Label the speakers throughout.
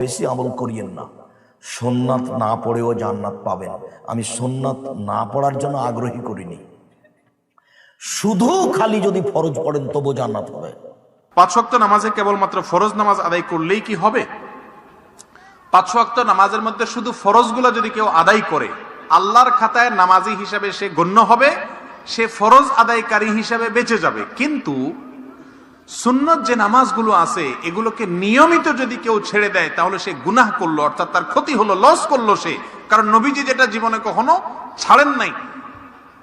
Speaker 1: বেশি আমল করিয়েন না। সোননাথ না পড়েও জান্নাত পাবেন। আমি সোননাথ না পড়ার জন্য আগ্রহী করিনি। শুধু খালি যদি ফরজ পড়েন তবু জান্নাত হবে।
Speaker 2: পাঁচ নামাজে কেবলমাত্র ফরজ নামাজ আদায় করলেই কি হবে? পাঁচ নামাজের মধ্যে শুধু ফরজগুলো যদি কেউ আদায় করে, আল্লাহর খাতায় নামাজি হিসাবে সে গণ্য হবে, সে ফরজ আদায়কারী হিসাবে বেঁচে যাবে। কিন্তু সুন্নত যে নামাজগুলো আছে, এগুলোকে নিয়মিত যদি কেউ ছেড়ে দেয়, তাহলে সে গুনাহ করল, অর্থাৎ তার ক্ষতি হলো লস করল সে। কারণ নবীজি যেটা জীবনে কখনো ছাড়েন নাই।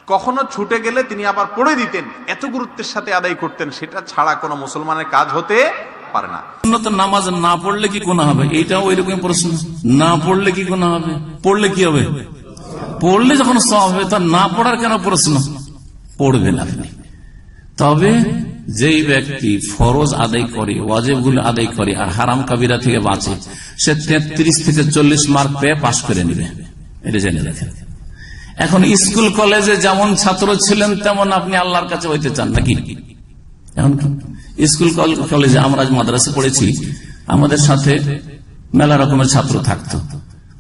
Speaker 2: কখনো ছুটে গেলে তিনি আবার পড়ে দিতেন। এত গুরুত্বের সাথে আদায় করতেন, সেটা ছাড়া কোনো মুসলমানের কাজ হতে পারে না।
Speaker 3: নামাজ না পড়লে কি গুণা হবে? এইটাও ওই রকম প্রশ্ন। না পড়লে কি গুণা হবে? পড়লে কি হবে? পড়লে যখন সব হবে তা না পড়ার কেন প্রশ্ন? পড়বেন আপনি। তবে যেই ব্যক্তি ফরজ আদায় করে ওয়াজেবগুলো আদায় করে আর হারাম কাবিরা থেকে বাঁচে, সে তেত্রিশ থেকে চল্লিশ মার্ক পেয়ে পাশ করে নেবে। এটা জেনে রাখেন এখন স্কুল, কলেজে যেমন ছাত্র ছিলেন, তেমন আপনি আল্লাহর কাছে হইতে চান নাকি? এখন স্কুল, কল- কলেজে আমরা মাদ্রাসা পড়েছি, আমাদের সাথে মেলা রকমের ছাত্র থাকতো।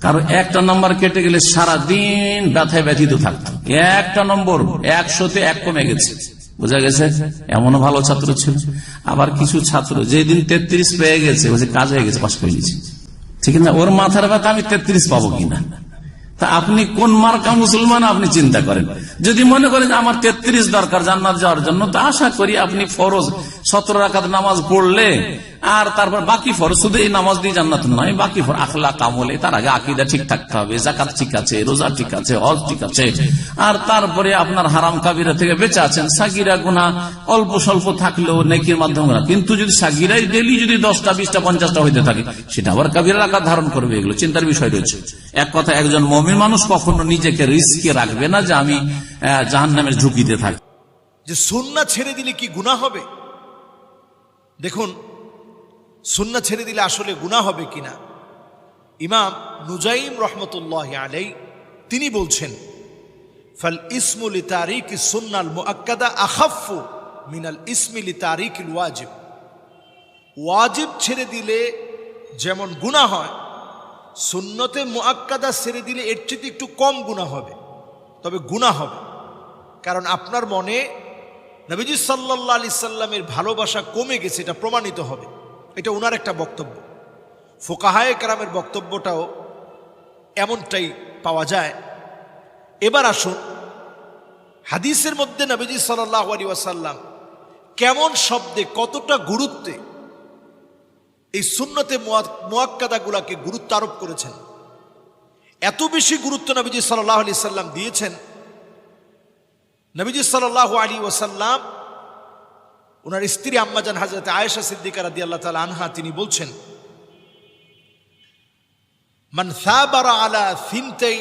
Speaker 3: কারও একটা নম্বর কেটে গেলে সারা দিন ব্যথায় ব্যথিত থাকতো। একটা নম্বর একশোতে এক কমে গেছে। বোঝা গেছে? এমনও ভালো ছাত্র ছিল। আবার কিছু ছাত্র, যেদিন তেত্রিশ পেয়ে গেছে, বলছে, কাজ হয়ে গেছে, পাশ করে ঠিক না? ওর মাথার ব্যথা, আমি তেত্রিশ পাবো কিনা তা আপনি কোন মার্কা মুসলমান, আপনি চিন্তা করেন। যদি মনে করেন আমার তেত্রিশ দরকার জান্নাত যাওয়ার জন্য, তা আশা করি আপনি ফরজ সতেরো রাখাত নামাজ পড়লে আর তারপর বাকি ফর শুধু এই নামাজ দিয়ে জান্নাত নয়, বাকি ফর আখলা কামলে তার আগে আকিদা ঠিক থাকতে হবে জাকাত ঠিক আছে, রোজা ঠিক আছে, হজ ঠিক আছে। আর তারপরে আপনার হারাম কাবিরা থেকে বেঁচে আছেন, সাগিরা গুনা অল্প স্বল্প থাকলেও নেকির মাধ্যমে কিন্তু যদি সাগিরাই ডেলি যদি দশটা, বিশটা, পঞ্চাশটা হইতে থাকে, সেটা আবার কাবিরা আকার ধারণ করবে এগুলো, চিন্তার বিষয় রয়েছে। এক কথা, একজন মমিন মানুষ কখনো নিজেকে রিস্কে রাখবে না যে আমি জাহান নামের ঝুঁকিতে থাকি।
Speaker 4: যে সুন্না ছেড়ে দিলে কি গুণা হবে? দেখুন সুন্না ছেড়ে দিলে আসলে গুণা হবে কিনা? ইমাম নুজাইম রহমতুল্লাহ আলাই তিনি বলছেন, ফাল ইসমুলি তারিক সুন্নাল মুআক্কাদা আখাফু মিনাল ইসমিলি তারিক ওয়াজিব। ওয়াজিব ছেড়ে দিলে যেমন গুণা হয়, সুন্নতে মুআক্কাদা ছেড়ে দিলে এর চেয়ে একটু কম গুণা হবে, তবে গুণা হবে। কারণ আপনার মনে নবীজি সাল্লাহ আলি সাল্লামের ভালোবাসা কমে গেছে, এটা প্রমাণিত হবে। এটা ওনার একটা বক্তব্য। ফোকাহায় কারামের বক্তব্যটাও এমনটাই পাওয়া যায়। এবার আসুন, হাদিসের মধ্যে নবীজি সাল্লাহ ওয়াসাল্লাম কেমন শব্দে কতটা গুরুত্বে এই সুন্নতে মোয়াক্কাদাগুলাকে গুরুত্ব আরোপ করেছেন? এত বেশি গুরুত্ব নবীজি সাল্লাহ আলি সাল্লাম দিয়েছেন। নবীজি সাল্লাহ আলী ওসাল্লাম ওনার স্ত্রী আম্মাজান হাজরত আয়েশা সিদ্দিকা রাদি আল্লাহ তালা আনহা, তিনি বলছেন, মান সাবারা আলা ফিনতেই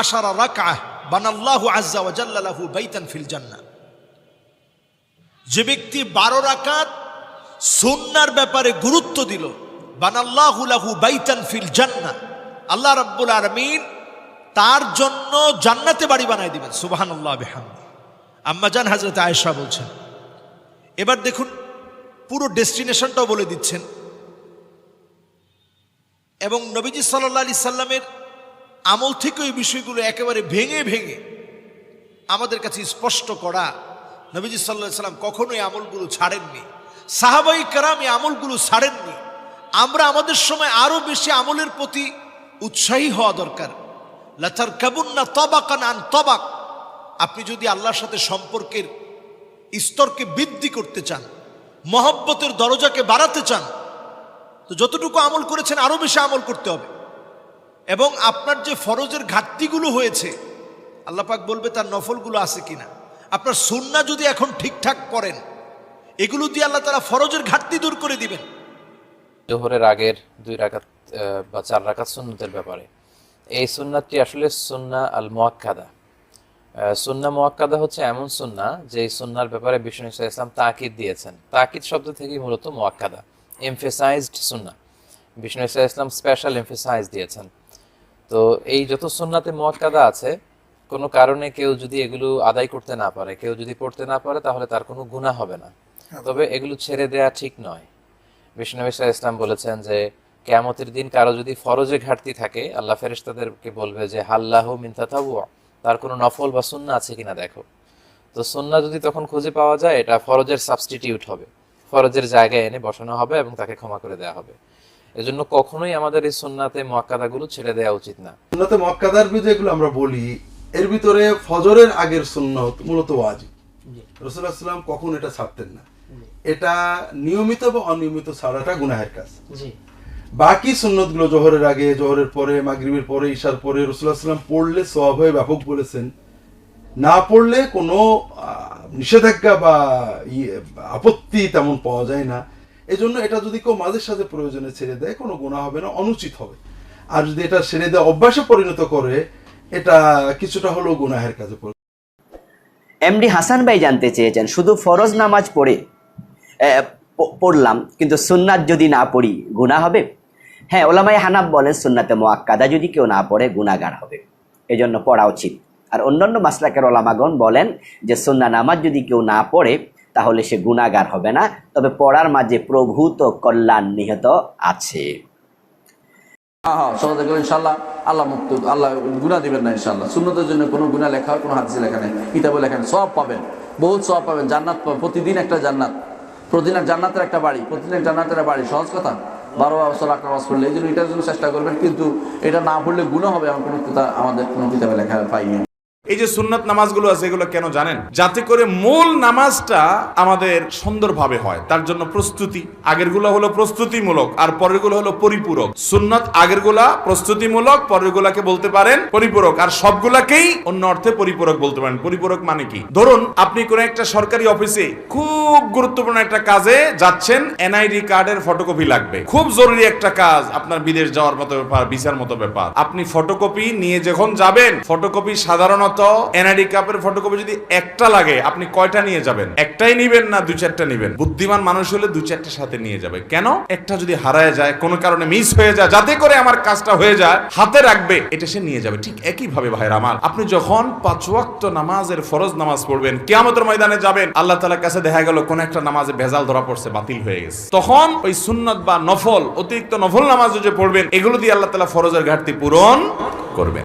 Speaker 4: আশারা রাকাহ বানাল্লাহু আজ্জা ওয়াজাল্লাহু বাইতান ফিল জান্নাহ। যে ব্যক্তি বারো রাকাত সুন্নার ব্যাপারে গুরুত্ব দিল, বানাল্লাহু লাহু বাইতান ফিল জান্নাহ। আল্লাহ রাব্বুল আলামিন তার জন্য জান্নাতে বাড়ি বানায় দিবেন, সুবহানাল্লাহ বিহামদি। আম্মাজান হাজরত আয়েশা বলছেন এবার দেখুন, পুরো ডেস্টিনেশনটাও বলে দিচ্ছেন। এবং নবীজি সাল্লাহ আলি সাল্লামের আমল থেকে ওই বিষয়গুলো একেবারে ভেঙে ভেঙে আমাদের কাছে স্পষ্ট করা, নবীজি সাল্লাহ সাল্লাম কখনোই আমলগুলো ছাড়েননি। সাহাবাই কারাম এই আমলগুলো ছাড়েননি। আমরা আমাদের সময় আরও বেশি আমলের প্রতি উৎসাহী হওয়া দরকার। লাথার কাবুন্না তবাকান আন তবাক। আপনি যদি আল্লাহর সাথে সম্পর্কের স্তরকে বৃদ্ধি করতে চান মহব্বতের দরজাকে বাড়াতে চান তো যতটুকু আমল করেছেন আরও বেশি আমল করতে হবে। এবং আপনার যে ফরজের ঘাটতিগুলো হয়েছে আল্লাপাক বলবে তার নফলগুলো আছে কিনা। আপনার সুন্না যদি এখন ঠিকঠাক করেন এগুলো দিয়ে আল্লাহ তারা ফরজের ঘাটতি দূর করে দিবেন।
Speaker 5: জোহরের আগের দুই আহ, বা চার রাকাত সুন্নতের ব্যাপারে। এই সুন্নাতটি আসলে সুন্না আল মোয়াক্কাদা সুন্না মোয়াক্কাদা হচ্ছে এমন সুন্না যে সুন্নার ব্যাপারে বিষ্ণু ইসা ইসলাম তাকিদ দিয়েছেন। তাকিদ শব্দ থেকেই মূলত মোয়াক্কাদা। এমফেসাইজড সুন্না। বিষ্ণু ইসা ইসলাম স্পেশাল এমফেসাইজ দিয়েছেন। তো এই যত সুন্নাতে মোয়াক্কাদা আছে কোনো কারণে কেউ যদি এগুলো আদায় করতে না পারে কেউ যদি পড়তে না পারে তাহলে তার কোনো গুনাহ হবে না। তবে এগুলো ছেড়ে দেয়া ঠিক নয়। বিষ্ণু ইসা ইসলাম বলেছেন যে কেয়ামতের দিন কারও যদি ফরজে ঘাটতি থাকে আল্লাহ ফেরেশতাদেরকে বলবে যে হাল্লাহ মিনতাতাবু তার কোনো নফল বা সুন্না আছে কিনা দেখো। তো সুন্না যদি তখন খুঁজে পাওয়া যায় এটা ফরজের সাবস্টিটিউট হবে। ফরজের জায়গায় এনে বসানো হবে এবং তাকে ক্ষমা করে দেওয়া হবে। এজন্য কখনোই আমাদের এই সুন্নাতে মোয়াক্কাদাগুলো ছেড়ে দেওয়া উচিত না।
Speaker 6: সুন্নতে মক্কাদার যেগুলো আমরা বলি এর ভিতরে ফজরের আগের সুন্নত মূলত ওয়াজিব। সাল্লাম কখন এটা ছাড়তেন না। এটা নিয়মিত বা অনিয়মিত ছাড়াটা গুনাহের কাজ। বাকি সুন্নতগুলো জোহরের আগে, জোহরের পরে, মাগরিবের পরে, ঈশার পরে রসুল্লাহ সাল্লাম পড়লে সওয়াব হয়ে ব্যাপক বলেছেন। না পড়লে কোনো নিষেধাজ্ঞা বা আপত্তি তেমন পাওয়া যায় না। এজন্য এটা যদি কেউ মাঝের সাথে প্রয়োজনে ছেড়ে দেয়, কোনো গুণা হবে না, অনুচিত হবে। আর যদি এটা ছেড়ে দেয় অভ্যাসে পরিণত করে, এটা কিছুটা হলেও গুনাহের কাজে পরিণত
Speaker 7: এমডি হাসান ভাই জানতে চেয়েছেন, শুধু ফরজ নামাজ পড়ে পড়লাম, কিন্তু সুন্নাত যদি না পড়ি, গুনাহ হবে? হ্যাঁ ওলামাই হানাব বলেন সুন্নাতে মোয়াক্কাদা যদি কেউ না পড়ে, গুনাহগার হবে। এজন্য পড়া উচিত। আর অন্যান্য মাসলাকের ওলামাগণ বলেন যে সুন্না নামাজ যদি কেউ না পড়ে, তাহলে সে গুনাহগার হবে না। তবে পড়ার মাঝে প্রভূত কল্যাণ নিহত আছে।
Speaker 8: হ্যাঁ হ্যাঁ লেখা কোনো লেখা সব পাবেন, বহুত সব পাবেন। জান্নাত প্রতিদিন একটা জান্নাত। জান্নাতের একটা বাড়ি, প্রতিদিন জান্নাতের বাড়ি। সহজ কথা? বারো বছর নামাজ পড়লে, এই জন্য এটার জন্য চেষ্টা করবেন, কিন্তু এটা না পড়লে গুণ হবে এমন কোনো আমাদের কোনো কিতাবে লেখা পাইনি।
Speaker 2: এই যে সুন্নত নামাজগুলো আছে, এগুলো কেন জানেন? যাতে করে মূল নামাজটা আমাদের সুন্দরভাবে হয়, তার জন্য প্রস্তুতি। আগেরগুলো হলো প্রস্তুতিমূলক, আর পরেরগুলো হলো পরিপূরক। সুন্নত আগেরগুলা প্রস্তুতিমূলক, পরেরগুলাকে বলতে পারেন পরিপূরক, আর সবগুলাকেই অন্য অর্থে পরিপূরক বলতে পারেন। পরিপূরক মানে কি? ধরুন, আপনি কোন একটা সরকারি অফিসে খুব গুরুত্বপূর্ণ একটা কাজে যাচ্ছেন, এনআইডি কার্ডের ফটোকপি লাগবে। খুব জরুরি একটা কাজ, আপনার বিদেশ যাওয়ার মতো ব্যাপার, ভিসার মতো ব্যাপার। আপনি ফটোকপি নিয়ে যখন যাবেন, ফটোকপি সাধারণত আপনি একটাই না চারটা নিবেন? বুদ্ধিমান মানুষ হলে চারটা সাথে নিয়ে যাবে। যদি হারায় যায়, কোনো কারণে মিস হয়ে যায়, যাতে করে আমার কাজটা হয়ে যায়, হাতে রাখবে, এটা নিয়ে যাবে। ঠিক আমার। আপনি যখন পাঁচ ওয়াক্ত নামাজের ফরজ নামাজ পড়বেন, কিয়ামতের ময়দানে যাবেন, আল্লাহ তাআলার কাছে দেখা গেল, কোন একটা নামাজে ভেজাল ধরা পড়ছে, বাতিল হয়ে গেছে। তখন ওই সুন্নত বা নফল, অতিরিক্ত নফল নামাজ যে পড়বেন, এগুলো দিয়ে আল্লাহ তালা ফরজের ঘাটতি পূরণ করবেন।